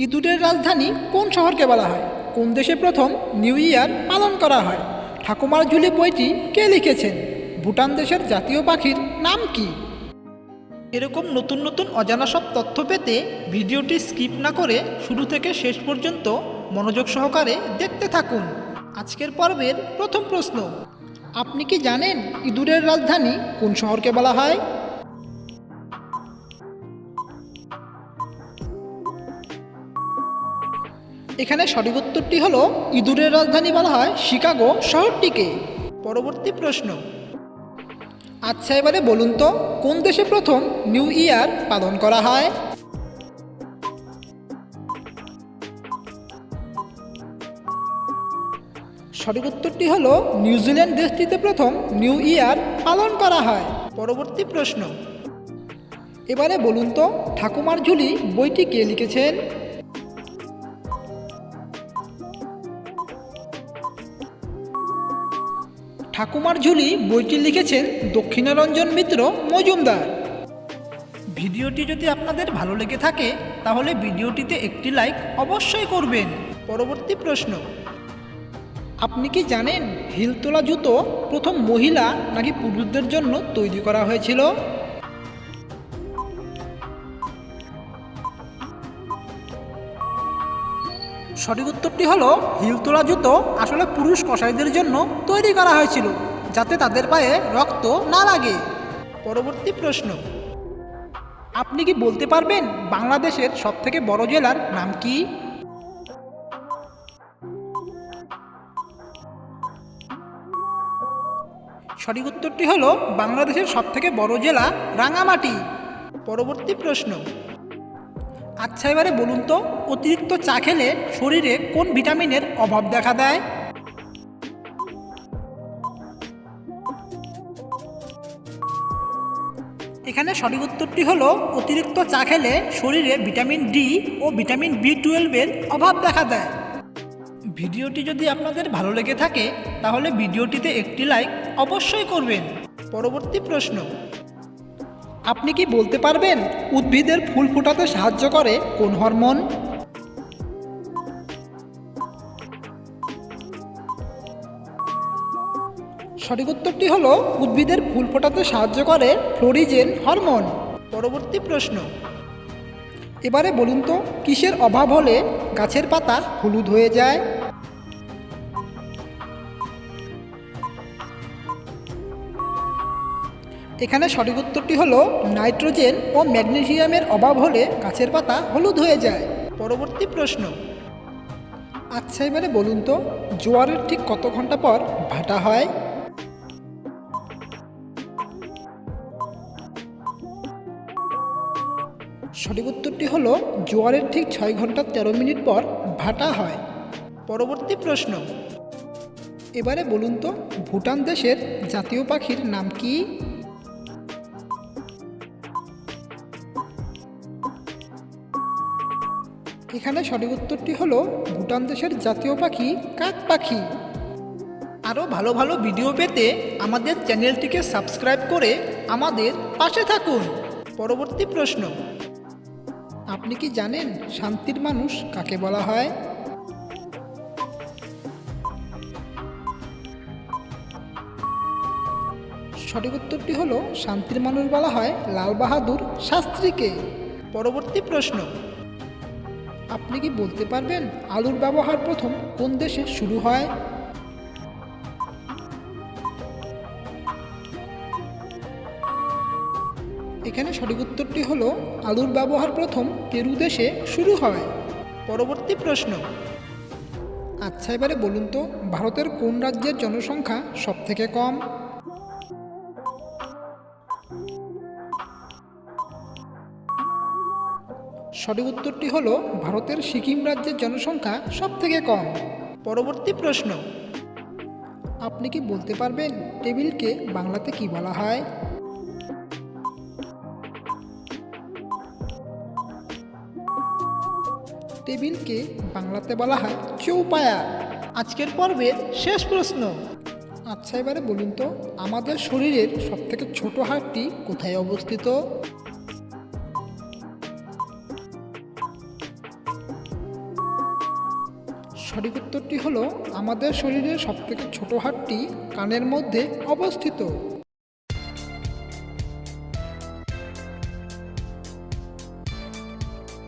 ইঁদুরের রাজধানী কোন শহরকে বলা হয়? কোন দেশে প্রথম নিউ ইয়ার পালন করা হয়? ঠাকুমার ঝুলি বইটি কে লিখেছেন? ভুটান দেশের জাতীয় পাখির নাম কি? এরকম নতুন নতুন অজানা সব তথ্য পেতে ভিডিওটি স্কিপ না করে শুরু থেকে শেষ পর্যন্ত মনোযোগ সহকারে দেখতে থাকুন। আজকের পর্বের প্রথম প্রশ্ন। আপনি কি জানেন ইঁদুরের রাজধানী কোন শহরকে বলা হয়? এখানে সঠিক উত্তরটি হলো, ইঁদুরের রাজধানী বলা হয় শিকাগো শহরটিকে। পরবর্তী প্রশ্ন। আচ্ছা এবারে বলুন তো, কোন দেশে প্রথম নিউ ইয়ার পালন করা হয়? সঠিক উত্তরটি হলো নিউজিল্যান্ড দেশটিতে প্রথম নিউ ইয়ার পালন করা হয়। পরবর্তী প্রশ্ন। এবারে বলুন তো, ঠাকুমার ঝুলি বইটি কে লিখেছেন? ঠাকুমার ঝুলি বইটি লিখেছেন দক্ষিণারঞ্জন মিত্র মজুমদার। ভিডিওটি যদি আপনাদের ভালো লেগে থাকে তাহলে ভিডিওটিতে একটি লাইক অবশ্যই করবেন। পরবর্তী প্রশ্ন আপনি কি জানেন হিলতোলা জুতো প্রথম মহিলা নাকি পুরুষদের জন্য তৈরি করা হয়েছিল? সঠিক উত্তরটি হলো হিল তোলা জুতো আসলে পুরুষ কসাইদের জন্য তৈরি করা হয়েছিল, যাতে তাদের পায়ে রক্ত না লাগে। পরবর্তী প্রশ্ন। আপনি কি বলতে পারবেন বাংলাদেশের সবথেকে বড় জেলার নাম কি? সঠিক উত্তরটি হলো, বাংলাদেশের সবথেকে বড় জেলা রাঙামাটি। পরবর্তী প্রশ্ন। আচ্ছা এবারে বলুন তো, অতিরিক্ত চা খেলে শরীরে কোন ভিটামিনের অভাব দেখা দেয়? এখানে সঠিক উত্তরটি হলো, অতিরিক্ত চা খেলে শরীরে ভিটামিন ডি ও ভিটামিন বি টুয়েলভের অভাব দেখা দেয়। ভিডিওটি যদি আপনাদের ভালো লেগে থাকে, তাহলে ভিডিওটিতে একটি লাইক অবশ্যই করবেন। পরবর্তী প্রশ্ন আপনি কি বলতে পারবেন উদ্ভিদের ফুল ফোটাতে সাহায্য করে কোন হরমোন? সঠিক উত্তরটি হলো উদ্ভিদের ফুল ফোটাতে সাহায্য করে ফ্লোরিজেন হরমোন। পরবর্তী প্রশ্ন। এবারে বলুন তো, কিসের অভাব হলে গাছের পাতা হলুদ হয়ে যায়? এখানে সঠিক উত্তরটি হলো নাইট্রোজেন ও ম্যাগনেসিয়ামের অভাব হলে গাছের পাতা হলুদ হয়ে যায়। পরবর্তী প্রশ্ন। আচ্ছা এবারে বলুন তো, জোয়ারের ঠিক কত ঘণ্টা পর ভাটা হয়? সঠিক উত্তরটি হলো জোয়ারের ঠিক ছয় ঘণ্টা তেরো মিনিট পর ভাটা হয়। পরবর্তী প্রশ্ন। এবারে বলুন তো, ভুটান দেশের জাতীয় পাখির নাম কি? এখানে সঠিক উত্তরটি হলো ভুটান দেশের জাতীয় পাখি, কাক পাখি। আরও ভালো ভালো ভিডিও পেতে আমাদের চ্যানেলটিকে সাবস্ক্রাইব করে আমাদের পাশে থাকুন। পরবর্তী প্রশ্ন, আপনি কি জানেন শান্তির মানুষ কাকে বলা হয়? সঠিক উত্তরটি হলো শান্তির মানুষ বলা হয় লাল বাহাদুর শাস্ত্রীকে। পরবর্তী প্রশ্ন আপনি কি বলতে পারবেন আলুর ব্যবহার প্রথম কোন দেশে শুরু হয়? এখানে সঠিক উত্তরটি হলো, আলুর ব্যবহার প্রথম পেরু দেশে শুরু হয়। পরবর্তী প্রশ্ন। আচ্ছা এবারে বলুন তো, ভারতের কোন রাজ্যের জনসংখ্যা সবথেকে কম? সঠিক উত্তরটি হলো ভারতের সিকিম রাজ্যের জনসংখ্যা সবথেকে কম। পরবর্তী প্রশ্ন। আপনি কি বলতে পারবেন টেবিলকে বাংলাতে কি বলা হয়? টেবিলকে বাংলাতে বলা হয় চৌপায়া। আজকের পর্বের শেষ প্রশ্ন। আচ্ছা এবারে বলুন তো আমাদের শরীরের সবথেকে ছোট হাড়টি কোথায় অবস্থিত? সঠিক উত্তরটি হলো আমাদের শরীরের সবথেকে ছোট হাড়টি কানের মধ্যে অবস্থিত।